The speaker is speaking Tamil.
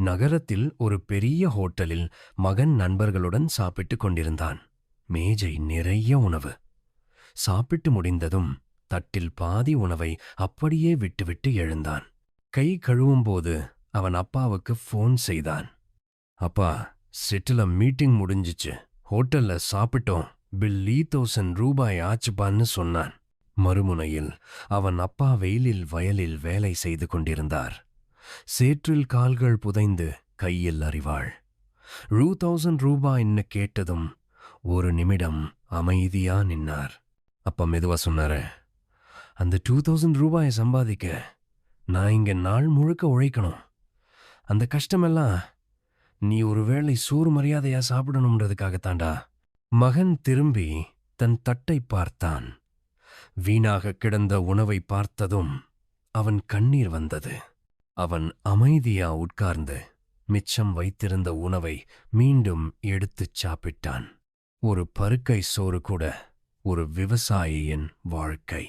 நகரத்தில் ஒரு பெரிய ஹோட்டலில் மகன் நண்பர்களுடன் சாப்பிட்டுக் கொண்டிருந்தான். மேஜை நிறைய உணவு. சாப்பிட்டு முடிந்ததும் தட்டில் பாதி உணவை அப்படியே விட்டுவிட்டு எழுந்தான். கை கழுவும்போது அவன் அப்பாவுக்கு ஃபோன் செய்தான். அப்பா சிட்டில மீட்டிங் முடிஞ்சிச்சு. ஹோட்டல்ல சாப்பிட்டோம். பில் தௌசண்ட் ரூபாய் ஆச்சுப்பான்னு சொன்னான். மறுமுனையில் அவன் அப்பா வெயிலில் வயலில் வேலை செய்து கொண்டிருந்தார். சேற்றில் கால்கள் புதைந்து கையில் அறிவாள் ரூ தௌசண்ட் ரூபாய்ன்னு கேட்டதும் ஒரு நிமிடம் அமைதியா நின்னார். அப்பா மெதுவா சொன்னாரு அந்த டூ தௌசண்ட் ரூபாயை சம்பாதிக்க நான் இங்க நாள் முழுக்க உழைக்கணும். அந்த கஷ்டமெல்லாம் நீ ஒருவேளை சோறு மரியாதையா சாப்பிடணும்ன்றதுக்காகத்தாண்டா மகன் திரும்பி தன் தட்டை பார்த்தான். வீணாக கிடந்த உணவை பார்த்ததும் அவன் கண்ணீர் வந்தது. அவன் அமைதியா உட்கார்ந்து மிச்சம் வைத்திருந்த உணவை மீண்டும் எடுத்துச் சாப்பிட்டான். ஒரு பருக்கை சோறு கூட ஒரு விவசாயியின் வாழ்க்கை.